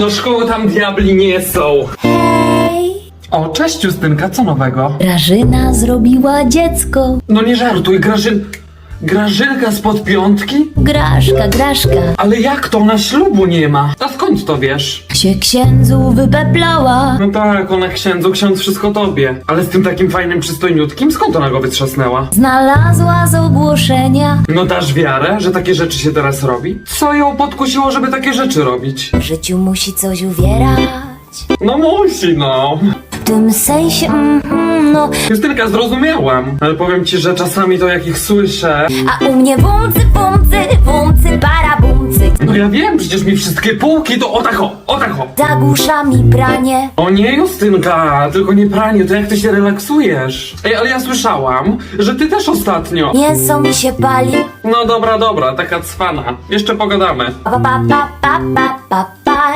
Do szkoły tam diabli nie są. Hej, O, cześć Justynka, co nowego? Grażyna zrobiła dziecko. No nie żartuj, Grażyn... Grażynka spod piątki? Graszka, graszka. Ale jak to, ona ślubu nie ma? A skąd to wiesz? Się księdzu wypeplała. No tak, ona księdzu, ksiądz wszystko tobie. Ale z tym takim fajnym, przystojniutkim, skąd ona go wytrzasnęła? Znalazła z ogłoszenia. No dasz wiarę, że takie rzeczy się teraz robi? Co ją podkusiło, żeby takie rzeczy robić? W życiu musi coś uwierać. No musi, no. W tym sensie, mhm, no. Justynka, zrozumiałam. Ale powiem ci, że czasami to jak ich słyszę... A u mnie bumcy, bumcy, bumcy. No ja wiem, przecież mi wszystkie półki to o tak o, o tak o. Zagłusza mi pranie. O nie, Justynka, tylko nie pranie, to jak ty się relaksujesz? Ej, ale ja słyszałam, że ty też ostatnio. Mięso mi się pali. No dobra, dobra, taka cwana. Jeszcze pogadamy. Pa, pa, pa, pa, pa, pa,